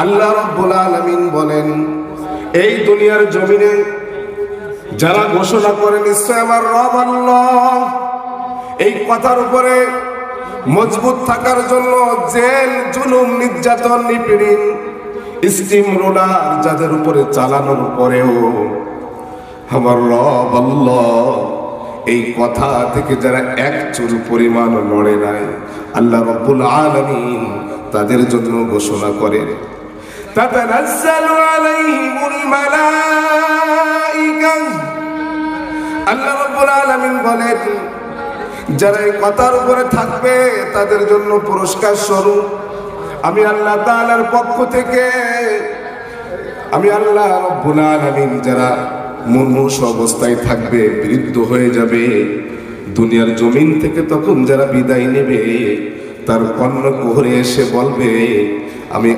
আল্লাহ রব্বুল আলামিন বলেন, এই দুনিয়ার জমিনে যারা ঘোষণা করে, নিশ্চয় আমার রব আল্লাহ। এই কথার উপরে মজবুত থাকার জন্য জেল, জুলুম, নির্যাতন, নিপীড়ন, স্টিম রোলার যাদের উপরে চালানোর পরেও আমার রব আল্লাহ। এই কথা থেকে যারা এক চুল পরিমাণ নড়ে নাই, আল্লাহ রব্বুল আলামিন তাদের জন্য ঘোষণা করেন। تتنزل عليهم الملائكة আল্লাহ রব্বুল আলামিন বলেন যারা এই কথার উপরে থাকবে তাদের জন্য পুরস্কার স্বরূপ আমি আল্লাহ তাআলার পক্ষ থেকে আমি আল্লাহ রব্বুল আলামিন যারা মুমূর্ষ অবস্থায় থাকবে বৃদ্ধ হয়ে যাবে দুনিয়ার জমিন থেকে তখন যারা বিদায় নেবে তার কর্ণ কোহরে এসে বলবে আমি